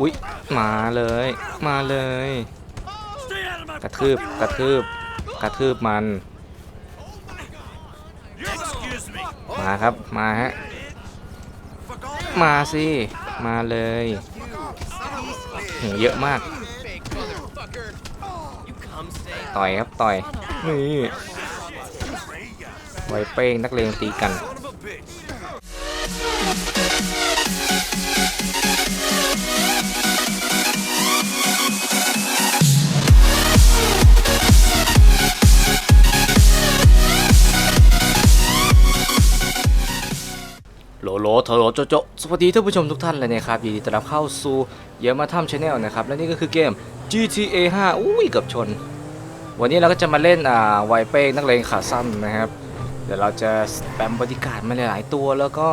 อุ๊ยมาเลย มาเลย กระทืบกระทืบกระทืบมัน มาครับมาฮะมาสิมาเลยโหเยอะมาก ต่อยครับต่อยนี่ไวเป้งนักเลงตีกัน ลโหลโลโจโจสวัสดีท่านผู้ชมทุกท่านเลยนะครับยินดีต้อนรับเข้าสู่เยอะมาทำชาแนลนะครับ และนี่ก็คือเกม GTA 5 อุ้ยเกือบชน วันนี้เราก็จะมาเล่นอ่าไวเป้นักเลงขาสั้นนะครับ เดี๋ยวเราจะสแปมบริการดมาหลาย ๆ ตัวแล้วก็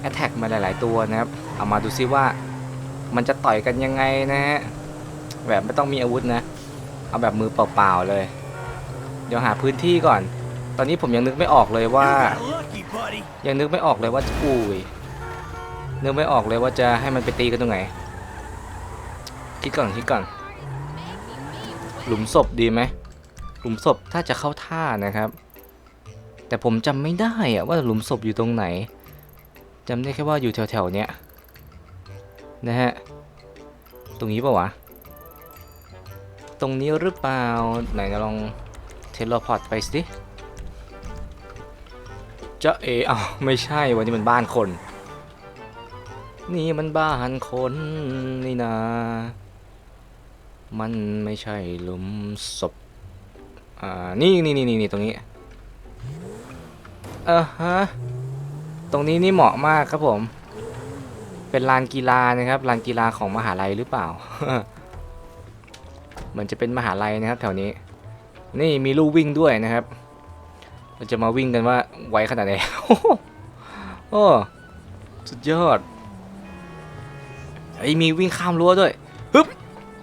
แอตแทกมาหลาย ๆ ตัวนะครับ เอามาดูซิว่ามันจะต่อยกันยังไงนะฮะ แบบไม่ต้องมีอาวุธนะ เอาแบบมือเปล่า ๆ เลย เดี๋ยวหาพื้นที่ก่อน ตอนนี้ผมยังนึกไม่ออกเลยว่า ยังนึกไม่ออกเลยว่าจะอุ้ยนึกไม่ออกเลยว่าจะให้มันไปตีกันตรงไหนคิดก่อนคิดก่อน หลุมศพดีไหมหลุมศพถ้าจะเข้าท่านะครับ แต่ผมจำไม่ได้อะว่าหลุมศพอยู่ตรงไหนจำได้แค่ว่าอยู่แถวๆเนี้ยนะฮะตรงนี้ปะวะตรงนี้หรือเปล่าไหนลองเทเลพอร์ตไปสิ จะเออ้าไม่ใช่วันนี้มันบ้านคน นี่มันบ้านคนนี่นามันไม่ใช่หลุมศพอ่านี่นี่นี่นี่ตรงนี้เออฮะตรงนี้นี่เหมาะมากครับผม เป็นลานกีฬานะครับลานกีฬาของมหาลัยหรือเปล่าเหมือนจะเป็นมหาลัยนะครับ แถวนี้ นี่มีลู่วิ่งด้วยนะครับ เราจะมาวิ่งกันว่า ไวขนาดไหนโอ้สุดยอดไอ้มีวิ่งข้ามรั้วด้วยฮึบ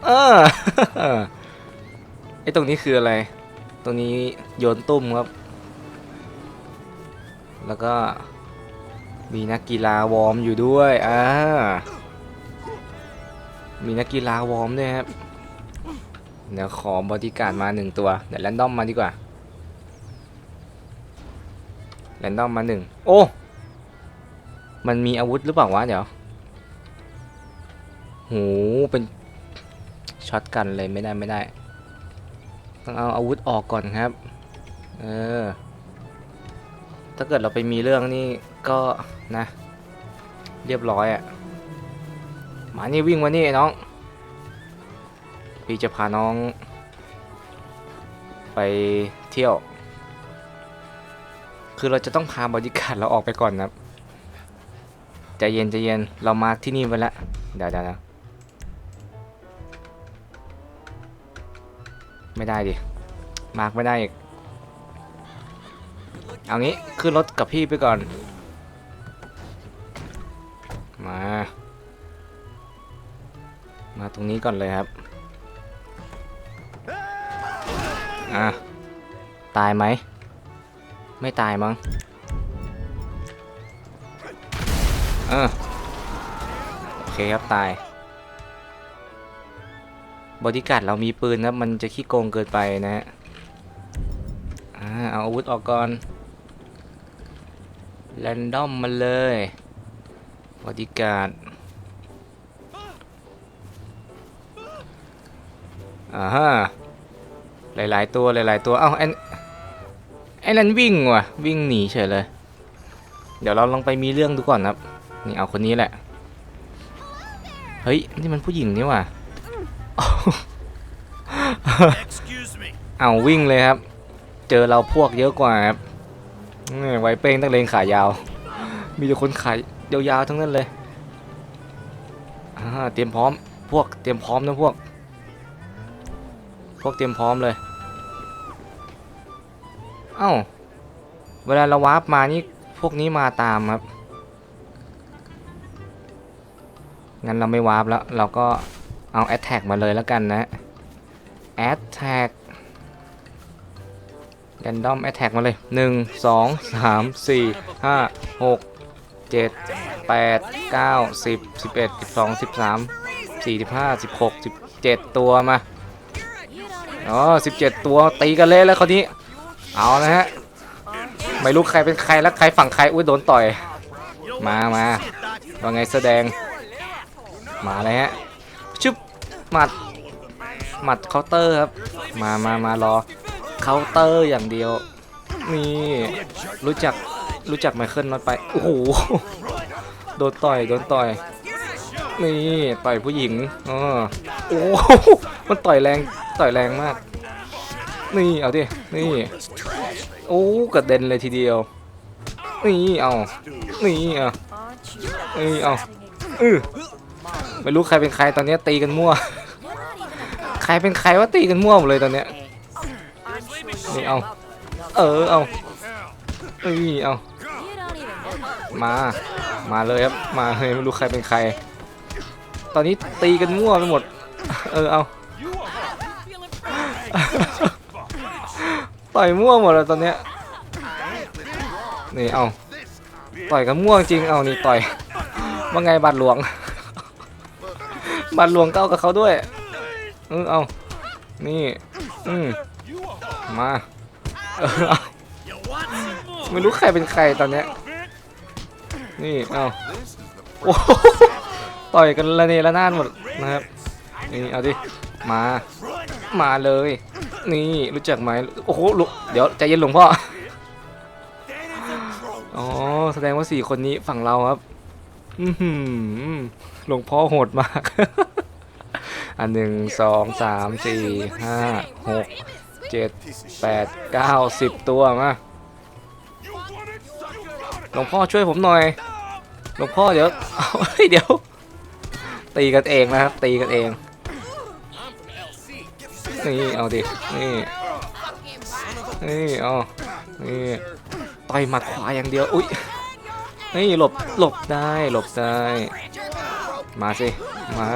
เออไอ้ตรงนี้คืออะไร ตรงนี้โยนตุ้มครับ แล้วก็มีนักกีฬาวอร์มอยู่ด้วยอ่ามีนักกีฬาวอร์มด้วยครับ เดี๋ยวขอบอดี้การ์ดมาหนึ่งตัว เดี๋ยวแรนดอมมาดีกว่า แรนดอมมาหนึ่งโอ้ มันมีอาวุธหรือเปล่าวะเดี๋ยวโหเป็นช็อตกันเลยไม่ได้ไม่ได้ ต้องเอาอาวุธออกก่อนครับ เออ ถ้าเกิดเราไปมีเรื่องนี่ก็นะ เรียบร้อยอะ่ะมานี่วิ่งมานี่ไอ้น้อง พี่จะพาน้อง ไปเที่ยว คือเราจะต้องพาบริการดเราออกไปก่อนนะครับใจเย็นใจเย็นเรามาที่นี่ไว้แล้วเดี๋ยวเดี๋ยวไม่ได้ดิมาร์คไม่ได้อีกเอางี้ขึ้นรถกับพี่ไปก่อน มา มาตรงนี้ก่อนเลยครับอะตายไหม ไม่ตายมั้ง เออ โอเคครับตาย บอดี้การ์ดเรามีปืนนะมันจะขี้โกงเกินไปนะฮะอ่าเอาอาวุธออกก่อน แรนดอมมาเลย บอดี้การ์ดอ่าฮะหลาย ๆ ตัวหลาย ๆ ตัว เอ้าไอ้ไอ้นั่นวิ่งว่ะ วิ่งหนีเฉยเลย เดี๋ยวเราลองไปมีเรื่องดูก่อนครับ นี่เอาคนนี้แหละ เฮ้ย นี่มันผู้หญิงนี่ว่ะ เอาวิ่งเลยครับ เจอเราพวกเยอะกว่าครับนี่ไวเป้งตั้งเลงขายาว มีแต่คนขายยาวๆทั้งนั้นเลยเตรียมพร้อม พวกเตรียมพร้อมนะพวก พวกเตรียมพร้อมเลย เอ้า เวลาเราวาร์ปมานี่พวกนี้มาตามครับ งั้นเราไม่วาร์ปแล้ว เราก็เอาแอ t แทกมาเลยแล้วกันนะแอ t แทกแรนดอมแอ t แทกมาเลย 1 2 3 4 5 6 7 8 9 10 11 12 13สี่สิบห้าสิบหกสิบเจ็ดตัวมา อ๋อสิบเจ็ดตัวตีกันเละแล้วคราวนี้ เอานะฮะ ไม่รู้ใครเป็นใครแล้วใครฝั่งใครอุ้ยโดนต่อย มามาว่าไงแสดง มาเลยฮะชึบหมัดหมัดเคาน์เตอร์ครับ มามามารอเคาน์เตอร์อย่างเดียวนี่รู้จักรู้จักไมเคิลน้อยไปโอ้โหโดนต่อยโดนต่อยนี่ต่อยผู้หญิงอ๋อโอ้โหมันต่อยแรงต่อยแรงมาก นี่เอาดิ นี่ โอ้กระเด็นเลยทีเดียว นี่เอา นี่เอา นี่เอาอือไม่รู้ใครเป็นใครตอนเนี้ยตีกันมั่ว ใครเป็นใครว่าตีกันมั่วหมดเลยตอนเนี้ย นี่เอา เออเอานี่เอา มา มาเลยครับ มาเลยไม่รู้ใครเป็นใคร ตอนนี้ตีกันมั่วไปหมด เออเอา ต่อยมั่วหมดเลยตอนเนี้ยนี่เอาต่อยกันมั่วจริงเอานี่ต่อยว่าไงบาดหลวง บาดหลวงเก้ากับเขาด้วยเออเอานี่อืมมาเออเอา You want some more? ไม่รู้ใครเป็นใครตอนเนี้ยนี่เอาโอ้โหต่อยกันระเนระนาดหมดนะครับนี่เอาดิมามาเลย นี่รู้จักไหมโอ้โหลุเดี๋ยวใจเย็นหลวงพ่ออ๋อแสดงว่าสี่คนนี้ฝั่งเราครับอือหือหลวงพ่อโหดมาก อันหนึ่งสองสามสี่ห้าหกเจ็ดแปดเก้าสิบตัวมาหลวงพ่อช่วยผมหน่อย หลวงพ่อเดี๋ยวเอาเฮ้ยเดี๋ยว ตีกันเองนะครับ ตีกันเอง นี่เอาดิ นี่ นี่เอานี่ต่อยหมัดขวาอย่างเดียว อุ้ย นี่หลบ หลบได้ หลบได้ มาสิ มา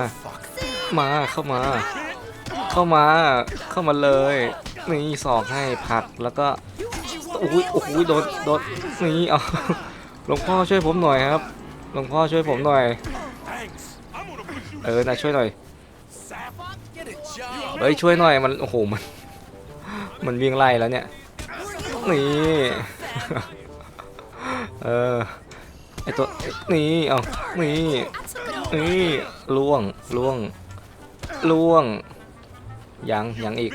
มา เข้ามา เข้ามา เข้ามาเลย นี่สอกให้ผักแล้วก็โอ้ยโอ้โหโดน โดน นี่เอาหลวงพ่อช่วยผมหน่อยครับ หลวงพ่อช่วยผมหน่อย เออนะช่วยหน่อย เฮ้ยช่วยหน่อยมันโอ้โหมัน มันวิ่งไล่แล้วเนี่ยนี่เออไอตัวนี่เอานี่นี่ล่วงล่วงล่วงยังยังอีก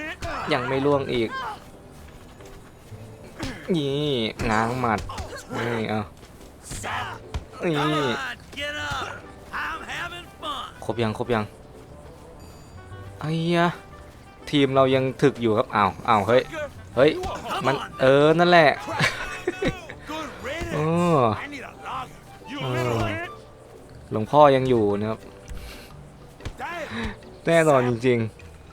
ยังไม่ล่วงอีก นี่ง้างหมัดนี่เอานี่ครบยังครบยังไอ้ยะ ทีมเรายังถึกอยู่ครับอ้าวอ้าวเฮ้ยเฮ้ยมันเออนั่นแหละ Good riddance. เออ I need a log. You Oh. little ant. หลวงพ่อยังอยู่นะครับแน่นอนจริง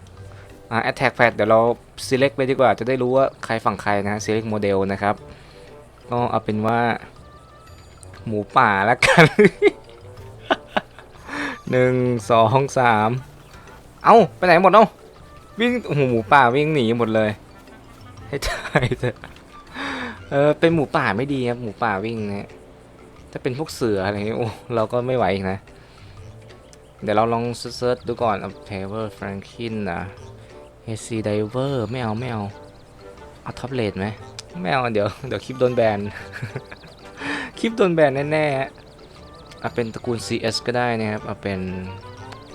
ๆอ่า attack pad เดี๋ยวเรา select ไปดีกว่าจะได้รู้ว่าใครฝั่งใครนะ select model นะครับก็เอาเป็นว่า หมูป่าแล้วกันหนึ่งสองสามเอาไปไหนหมดเอ้า วิ่งโอ้โหหมูป่าวิ่งหนีหมดเลย ให้ตายเถอะเออเป็นหมูป่าไม่ดีครับหมูป่าวิ่งเนี่ยถ้าเป็นพวกเสืออะไรเงี้ยโอ้เราก็ไม่ไหวอีกนะ เดี๋ยวเราลองเซิร์ชดูก่อน p a v e r Franklin นนะ HC Diver ไม่เอาไม่เอาเอาท็อปเลดไหมไม่เอาเดี๋ยวเดี๋ยวคลิปโดนแบนคลิปโดนแบนแน่ๆเอาเป็นตระกูล CS ก็ได้นะครับเอาเป็น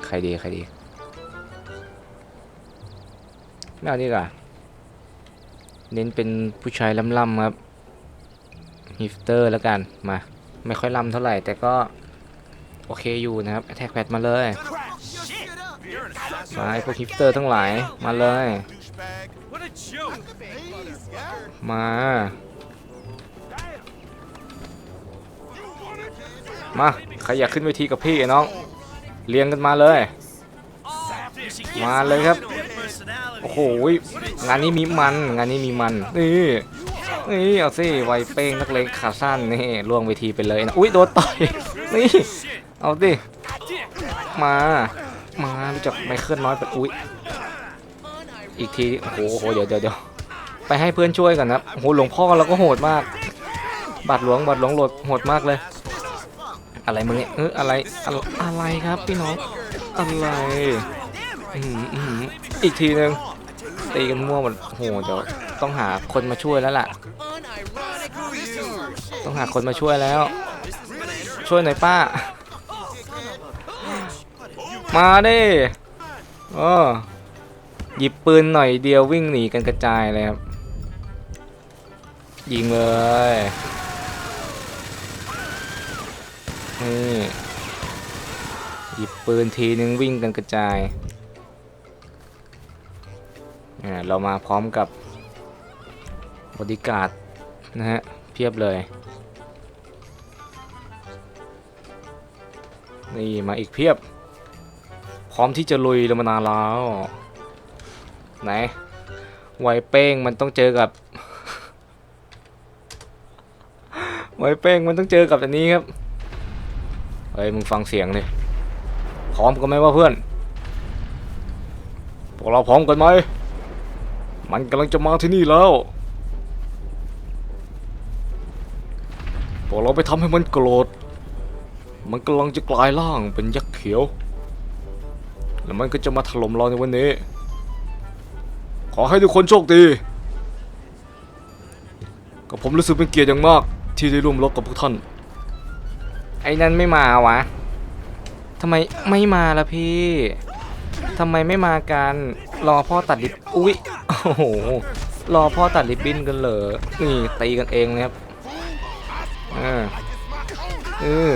ใครดีใครดี ไม่เอาดีกว่า เน้นเป็นผู้ชายล่ำๆครับฮิฟเตอร์แล้วกัน มา ไม่ค่อยล่ำเท่าไหร่ แต่ก็ โอเคอยู่นะครับ Attack Pad มาเลย มาไอพวกฮิปสเตอร์ทั้งหลาย มาเลย มา มา ใครอยากขึ้นเวทีกับพี่ไอ้น้อง เรียงกันมาเลย มาเลยครับ โอ้โหงานนี้มีมันงานนี้มีมันนี่นี่เอาสิไวเป้งนักเลงขาสั้นนี่ล่วงเวทีไปเลยนะอุ้ยโดนต่อยนี่เอาดิมามารู้จักไมเคิลน้อยไปอุ้ยอีกทีโอ้โหเดี๋ยวเดี๋ยวเดี๋ยวไปให้เพื่อนช่วยก่อนนะโอ้โหหลวงพ่อเราก็โหดมาก บาดหลวงบาดหลวงโหดโหดมากเลย อะไรมึงเนี่ยเอออะไรอะไรครับพี่น้องอะไร อีกทีนึงตีกันมั่วหมดโหเดี๋ยวต้องหาคนมาช่วยแล้วล่ะ ต้องหาคนมาช่วยแล้ว ช่วยหน่อยป้า มาดิเออหยิบปืนหน่อยเดียววิ่งหนีกันกระจายเลยครับ ยิงเลยนี่หยิบปืนทีนึงวิ่งกันกระจาย เรามาพร้อมกับบริการดนะฮะ เพียบเลย นี่มาอีกเพียบ พร้อมที่จะลุยแล้วมานานแล้ว ไหนไวเป้งมันต้องเจอกับไวเป้งมันต้องเจอกับอันนี้ครับ เฮ้ย มึงฟังเสียงดิพร้อมกันไหมวะเพื่อน พวกเราพร้อมกันไหม มันกำลังจะมาที่นี่แล้วพวกเราไปทำให้มันโกรธ มันกำลังจะกลายร่างเป็นยักษ์เขียว แล้วมันก็จะมาถล่มเราในวันนี้ ขอให้ทุกคนโชคดีกับผมรู้สึกเป็นเกียรติอย่างมากที่ได้ร่วมรบกับพวกท่าน ไอ้นั่นไม่มาวะทำไมไม่มาล่ะพี่ทำไมไม่มากันรอพ่อตัดลิบอุ๊ย โอ้โห รอพ่อตัดลิบบิ้นกันเหรอนี่ตีกันเองเลยครับอ่าเออ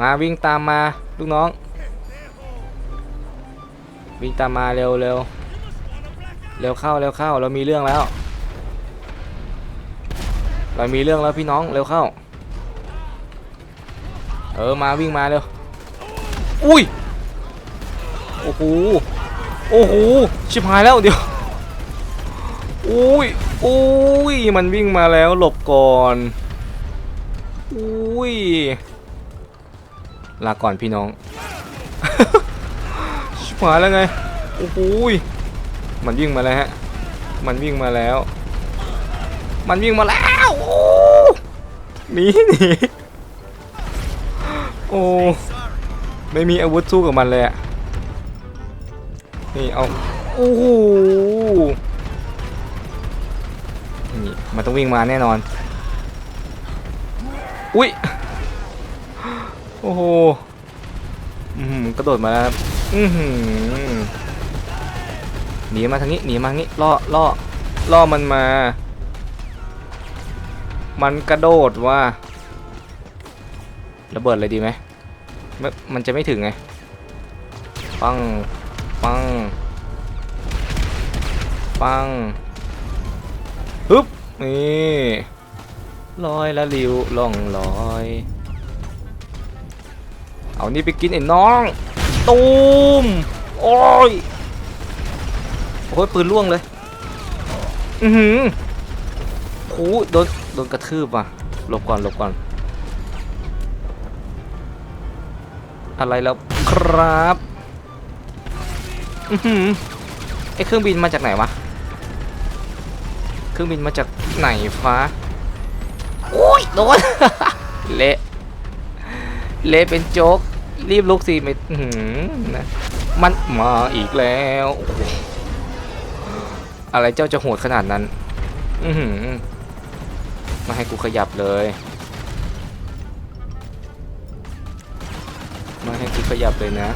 มาวิ่งตามมาลูกน้อง วิ่งตามมาเร็วเร็วเร็วเข้าเร็วเข้าเรามีเรื่องแล้ว เรามีเรื่องแล้วพี่น้องเร็วเข้า เออมาวิ่งมาเร็วอุ้ยโอ้โห โอ้โห ชิบหายแล้วเดี๋ยวอุ้ยอุ้ย มันวิ่งมาแล้วหลบก่อนอุ้ย ลาก่อนพี่น้อง ชิบหายแล้วไง โอ้โหยมันวิ่งมาแล้วฮะ มันวิ่งมาแล้ว มันวิ่งมาแล้วหนีหนีโอ้ ไม่มีอาวุธสู้กับมันเลยอะ นี่เอาโอ้โหนี่มันต้องวิ่งมาแน่นอน อุ้ยโอ้โหอืมกระโดดมาแล้วครับอือหือหนีมาทางนี้หนีมาทางนี้ล่อล่อล่อมันมา มันกระโดดว่าระเบิดเลยดีไหมม่มันจะไม่ถึงไงปัง ปัง ปังฮึบนี่ลอยละริวล่องลอย เอานี่ไปกินไอ้น้อง ตูมโอ้ยโอ้ยปืนล่วงเลย อือหือโอ้โดนโดนกระทืบว่ะหลบก่อนหลบก่อน อะไรแล้วครับ อือหือไอเครื่องบินมาจากไหนวะ เครื่องบินมาจากไหนฟ้าโอ้ยโดน เละเละเป็นโจ๊ก รีบลุกสิไม่อื้อหืนะมันมาอีกแล้วโอ้โหอะไรเจ้าจะโหดขนาดนั้น อือหือมาให้กูขยับเลย มาให้กูขยับเลยนะ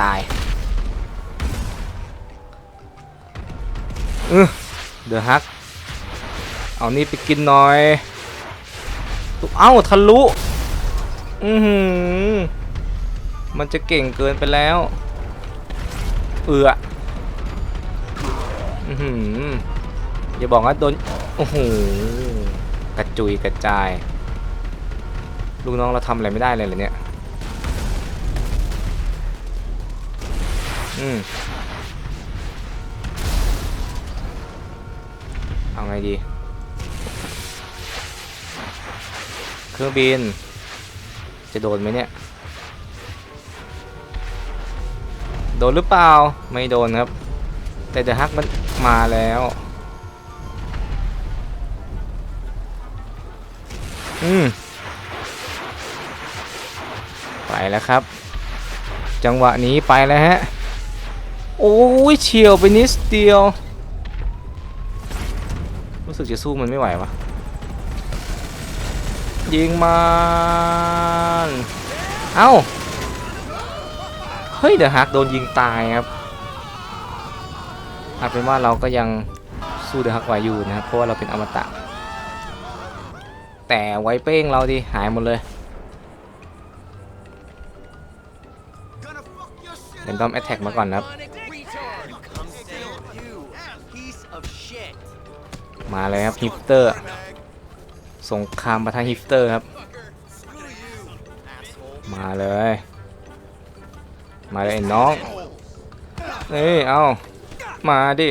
ตายเออเดือฮัก เอานี่ไปกินหน่อย เอ้าทะลุ อือหือ มันจะเก่งเกินไปแล้ว เอืออือหือ อย่าบอกว่าโดน โอ้โห กระจุยกระจาย ลูกน้องเราทำอะไรไม่ได้เลยเหรอเนี่ย อืมเอาไงดี เครื่องบิน จะโดนไหมเนี่ย โดนหรือเปล่า ไม่โดนครับ แต่เดอะฮักมันมาแล้วอืมไปแล้วครับ จังหวะนี้ไปแล้วฮะ โอ้ยเฉียวไปนิดเดียว รู้สึกจะสู้มันไม่ไหววะยิงมันเอ้า เฮ้ยเดอะฮักโดนยิงตายครับเอาเป็นว่าเราก็ยังสู้เดอะฮักไหวอยู่นะครับ เพราะว่าเราเป็นอมตะ แต่ไวเป้งเราดิหายหมดเลยเรนดอมแอตแทกมาก่อนนะครับ มาเลยครับฮิปเตอร์ สงครามประทะฮิปเตอร์ครับ มาเลย มาเลยน้องนี่เอามาดิ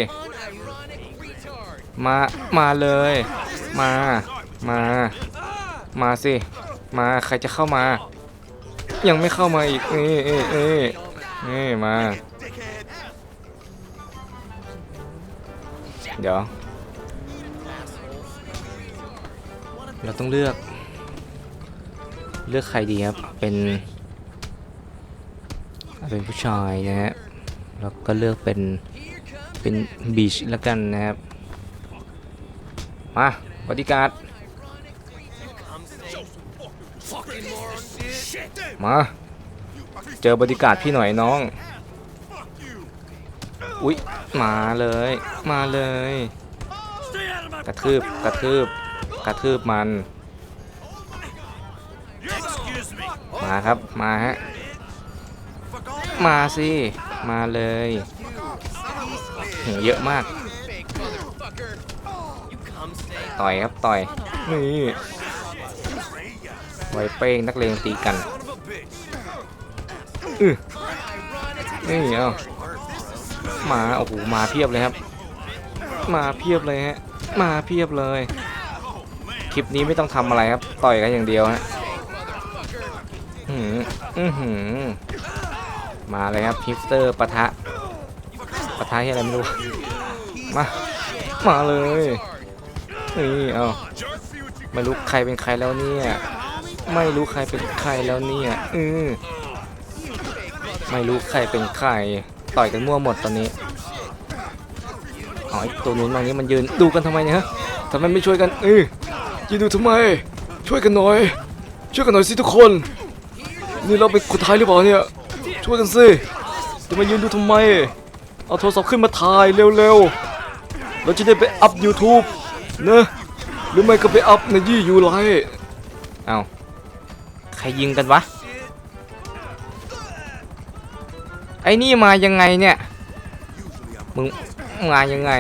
มา มาเลย มา มา มาสิ มาใครจะเข้ามา ยังไม่เข้ามาอีก นี่นี่นี่นี่มา เดี๋ยว เราต้องเลือก เลือกใครดีครับ เป็นเป็นผู้ชายนะฮะแล้วก็เลือกเป็น เป็นบีชแล้วกันนะครับ มาบอดี้การ์ดมา เจอบอดี้การ์ดพี่หน่อยน้อง อุ๊ย มาเลย มาเลย กระทืบ กระทืบ กระทืบมัน มาครับ มาฮะ มาสิ มาเลยโหเยอะมาก ต่อยครับต่อย นี่ไวเป้งนักเลงตีกันอือนี่เอามา โอ้โห มาเพียบเลยครับ มาเพียบเลยฮะ มาเพียบเลย คลิปนี้ไม่ต้องทำอะไรครับ ต่อยกันอย่างเดียวฮะอื้อหืออื้อหือมาเลยครับฮิปสเตอร์ปะทะปะทะที่อะไรไม่รู้ มา มาเลยนี่เอาไม่รู้ใครเป็นใครแล้วเนี่ยไม่รู้ใครเป็นใครแล้วเนี่ยอือไม่รู้ใครเป็นใครต่อยกันมั่วหมดตอนนี้อ๋อตัวนู้นมานี้มันยืนดูกันทำไมเนี่ยฮะทำไมไม่ช่วยกันเออ ยืนดูทำไม ช่วยกันหน่อย ช่วยกันหน่อยสิทุกคน นี่เราเป็นคนไทยหรือเปล่าเนี่ย ช่วยกันสิจะมายืนดูทำไม เอาโทรศัพท์ขึ้นมาถ่ายเร็วๆ เราจะได้ไปอัพ YouTube เนอะหรือไม่ก็ไปอัพในยี่ยูไลเอาใครยิงกันวะ ไอ้นี่มายังไงเนี่ย มึงมายังไง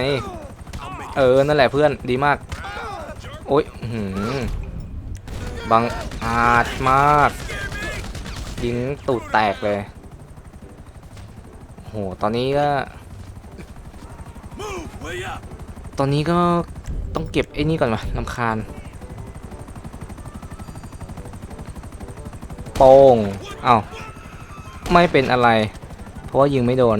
เออ นั่นแหละเพื่อนดีมาก โอ๊ยหือบังอาจมาก ยิงตูดแตกเลย โห ตอนนี้ก็ ตอนนี้ก็ต้องเก็บไอ้นี่ก่อนวะลำคาญ โป้งเอ้าไม่เป็นอะไร เพราะว่ายิงไม่โดน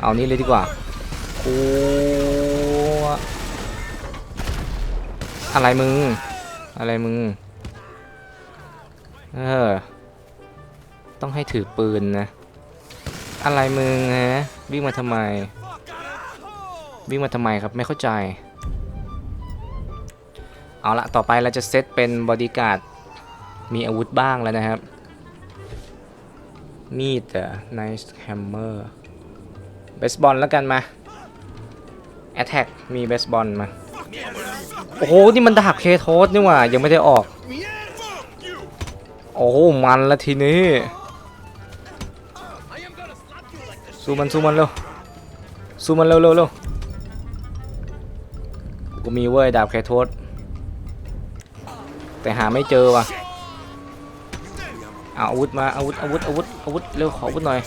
เอานี่เลยดีกว่า โอ้อะไรมึง อะไรมึง เออ ต้องให้ถือปืนนะ อะไรมึงฮะ วิ่งมาทำไม วิ่งมาทำไมครับ ไม่เข้าใจ เอาละต่อไปเราจะเซตเป็นบอดี้การ์ด มีอาวุธบ้างแล้วนะครับ มีดเอ่อ nice hammer เบสบอลแล้วกันมา attack มีเบสบอลมา โอ้โห นี่มันดาบเคโทสนี่หว่า ยังไม่ได้ออก โอ้โห มันละทีนี้ สู้มันสู้มันเร็ว สู้มันเร็วเร็วเร็วกูมีเว้ยดาบแคทโทษแต่หาไม่เจอว่ะเอาอาวุธมาอาวุธอาวุธอาวุธอาวุธเร็วขออาวุธหน่อย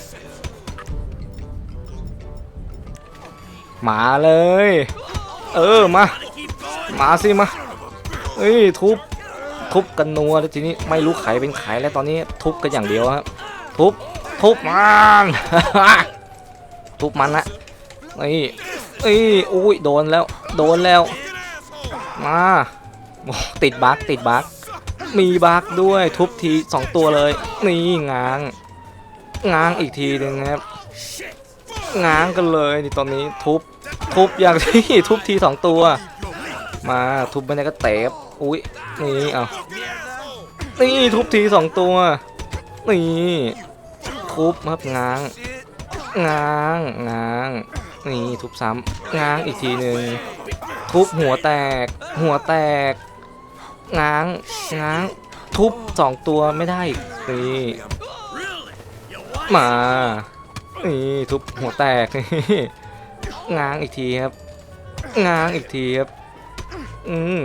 มาเลย เออมา มาสิมาเอ้ยทุบทุบกันนัวแล้วทีนี้ไม่รู้ไขเป็นไขแล้วตอนนี้ทุบกันอย่างเดียวครับทุบทุบมันทุบมันละนี่นี่อุ้ยโดนแล้ว โดนแล้ว มาติดบั๊กติดบั๊กมีบั๊กด้วยทุบทีสองตัวเลย นี่ง้าง ง้างอีกทีหนึงครับง้างกันเลยนี่ตอนนี้ทุบ ทุบอย่างที่ทุบทีสองตัว มาทุบไปไหนก็เตะอุ้ยนี่เอานี่ทุบทีสองตัวนี่ทุบครับง้างง้างง้างนี่ทุบซ้ำง้างอีกทีหนึ่งทุบหัวแตก หัวแตกง้างง้างทุบสองตัวไม่ได้นี่มานี่ทุบหัวแตก ง้างอีกทีครับ ง้างอีกทีครับ อืม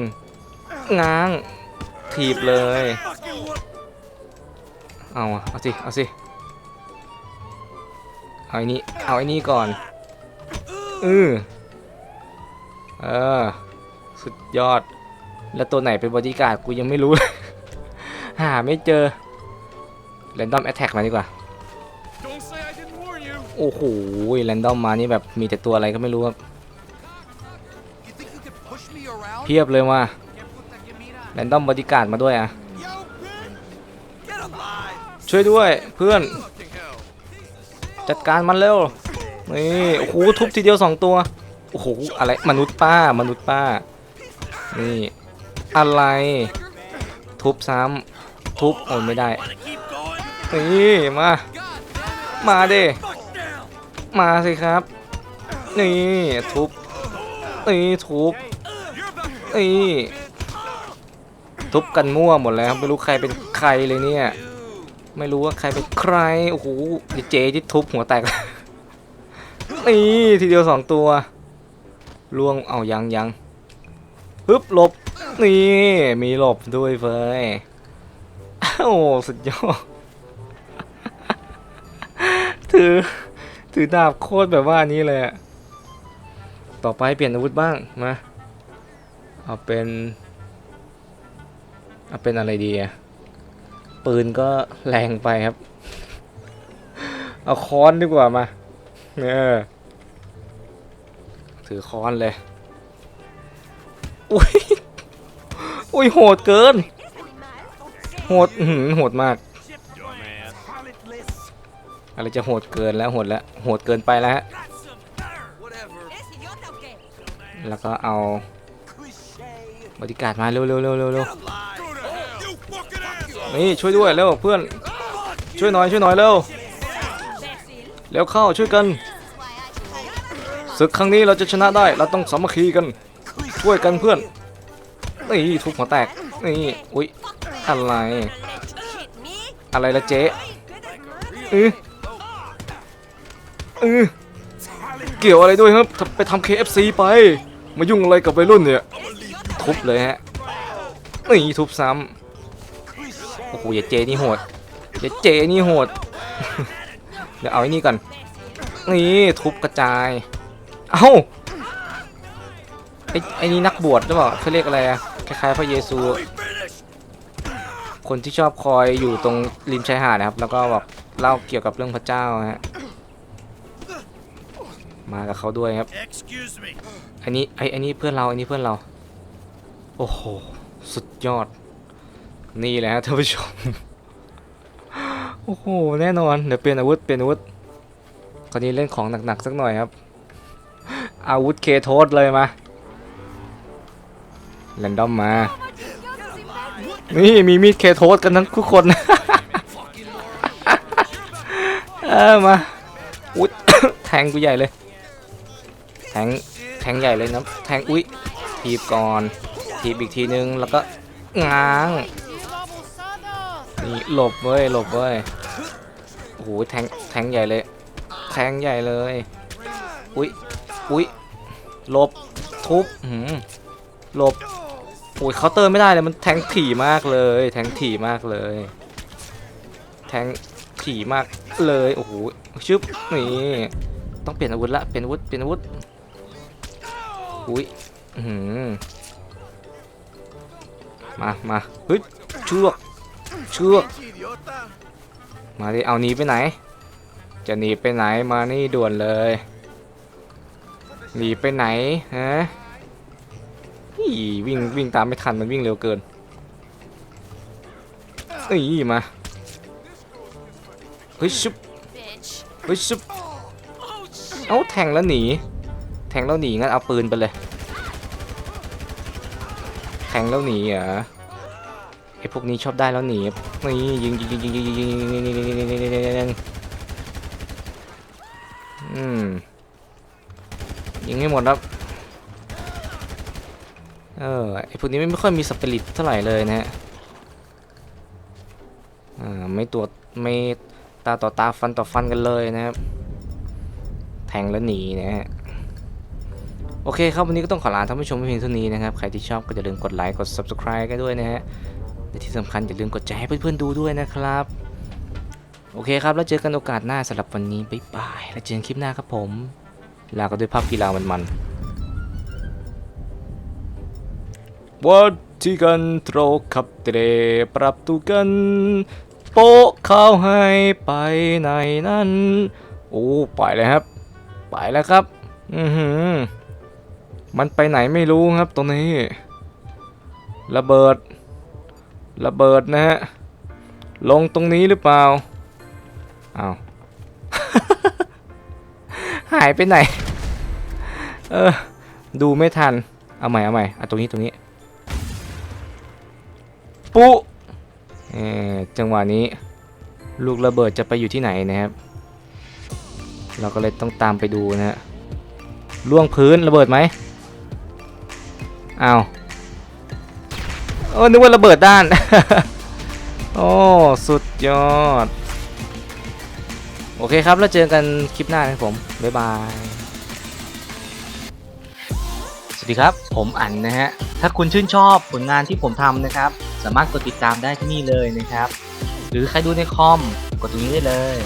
ง้างถีบเลย เอาเอาสิ เอาสิ เอาไอ้นี่เอาไอ้นี่ก่อน อือเออ สุดยอด แล้วตัวไหนเป็นบอดี้การ์ดกูยังไม่รู้ หาไม่เจอแรนดอมแอ t แทกมาดีกว่า โอ้โหแรนดอมมานี่แบบมีแต่ตัวอะไรก็ไม่รู้ครับเพียบเลยว่ะแรนดอมบอดี้การ์ดมาด้วยอะช่วยด้วยเพื่อน จัดการมันเร็วนี่โอ้โหทุบทีเดียวสองตัวโอ้โหอะไรมนุษย์ป้ามนุษย์ป้านี่อะไร ทุบซ้ำทุบโอ้ไม่ได้นี่มามาเด้ มาสิครับ นี่ทุบนี่ทุบนี่ทุบกันมั่วหมดแล้วไม่รู้ใครเป็นใครเลยเนี่ย ไม่รู้ว่าใครเป็นใครโอ้โหดิเจที่ทุบหัวแตกนี่ทีเดียวสองตัวล่วงเอายังยังฮึบหลบนี่มีหลบด้วยเฟยโอ้สุดยอดถือ ถือดาบโคตรแบบว่านี้เลยอะต่อไปเปลี่ยนอาวุธบ้างมาเอาเป็นเอาเป็นอะไรดีอะปืนก็แรงไปครับ เอาค้อนดีกว่ามาเออถือค้อนเลยอุ้ยอุ้ยโหดเกินโหดหือโหดมาก อะไรจะโหดเกินแล้วโหดแล้วโหดเกินไปแล้วฮะแล้วก็เอาบริการมาเร็วเร็วเร็วเร็วเร็วนี่ช่วยด้วยเร็วเพื่อนช่วยหน่อยช่วยหน่อยเร็วเร็วเข้าช่วยกันศึกครั้งนี้เราจะชนะได้เราต้องสามัคคีกันช่วยกันเพื่อนนี่ทุบหัวแตกนี่อุ๊ยอะไรอะไรละเจ๊เออ เออเกี่ยวอะไรด้วยครับ ไปทำ KFC ไป มายุ่งอะไรกับวัยรุ่นเนี่ย ทุบเลยฮะ นี่ทุบซ้ำโอ้โหอย่าเจนี่โหดอย่าเจนี่โหด เดี๋ยวเอาไอ้นี่ก่อน นี่ทุบกระจาย เอ้าไอ้ไอ้นี่นักบวชหรือเปล่าเขาเรียกอะไรอะคล้ายๆพระเยซู คนที่ชอบคอยอยู่ตรงริมชายหาดนะครับ แล้วก็แบบเล่าเกี่ยวกับเรื่องพระเจ้าฮะ มากับเขาด้วยครับ Excuse me. อันนี้ไอ้อันนี้เพื่อนเราอันนี้เพื่อนเรา โอ้โห สุดยอด นี่แหละฮะท่านผู้ชม โอ้โห แน่นอน เดี๋ยวเปลี่ยนอาวุธ เปลี่ยนอาวุธคราวนี้เล่นของหนักๆสักหน่อยครับ อาวุธเคโทสเลยมาแรนดอมมา นี่มีมีดเคโทสกันทั้งทุกคนเออมา อุ๊ยแทงกูใหญ่เลย แทงแทงใหญ่เลยนะแทงอุ๊ยทีบก่อนทีบอีกทีนึงแล้วก็ง้างนี่หลบเว้ยหลบเว้ยโอ้โหแทงแทงใหญ่เลยแทงใหญ่เลยอุ๊ยอุ๊ยหลบทุบหืมหลบโอ้ยเคาน์เตอร์ไม่ได้เลยมันแทงถี่มากเลย แทงถี่มากเลย แทงถี่มากเลยโอ้โหชึบนี่ต้องเปลี่ยนอาวุธละเปลี่ยนอาวุธเปลี่ยนอาวุธ อุ้ยหือมามาเฮ้ยเชือกเชือกมาดิเอาหนีไปไหน จะหนีไปไหนมานี่ด่วนเลยหนีไปไหนฮะอีวิ่งวิ่งตามไม่ทันมันวิ่งเร็วเกินอีมาเฮ้ยชุบเฮ้ยชุบเอาแทงแล้วหนี แทงแล้วหนีงั้นเอาปืนไปเลย แทงแล้วหนีเหรอไอพวกนี้ชอบได้แล้วหนีนี่ยิงยิงยิงยิงยิงยิงยิงยิงยิงยิงยิงยิงยิงอืมยิงให้หมดครับเออไอพวกนี้ไม่ค่อยมีสปิริตเท่าไหร่เลยนะฮะอ่าไม่ตัวไม่ตาต่อตาฟันต่อฟันกันเลยนะครับแทงแล้วหนีนะฮะ โอเคครับวันนี้ก็ต้องขอลาท่านผู้ชมเพียงเท่านี้นะครับ ใครที่ชอบก็อย่าลืมกดไลค์กด subscribe กันด้วยนะฮะและที่สำคัญอย่าลืมกดแชร์ให้เพื่อนๆดูด้วยนะครับ โอเคครับ แล้วเจอกันโอกาสหน้าสำหรับวันนี้บ๊ายบายแล้วเจอกันคลิปหน้าครับผม ลากันด้วยภาพกีฬามันๆวัดที่กันโตรขับเตรปรับตูกัน โป๊ะเข้าให้ไปไหนนั่นโอ้ ไปเลยครับ ไปแล้วครับ อือหือ มันไปไหนไม่รู้ครับตรงนี้ ระเบิด ระเบิดนะฮะ ลงตรงนี้หรือเปล่าอ้าวหายไปไหน เออ ดูไม่ทัน เอาใหม่เอาใหม่เอาตรงนี้ตรงนี้ ปุ๊เออจังหวะนี้ ลูกระเบิดจะไปอยู่ที่ไหนนะครับ เราก็เลยต้องตามไปดูนะฮะล่วงพื้นระเบิดไหม อ้าวโอ้นึกว่าระเบิดด้าน โอ้ สุดยอด โอเคครับ แล้วเจอกันคลิปหน้านะครับผม บ๊ายบาย สวัสดีครับ ผมอั๋นนะฮะ ถ้าคุณชื่นชอบผลงานที่ผมทำนะครับ สามารถกดติดตามได้ที่นี่เลยนะครับ หรือใครดูในคอม กดตรงนี้ได้เลย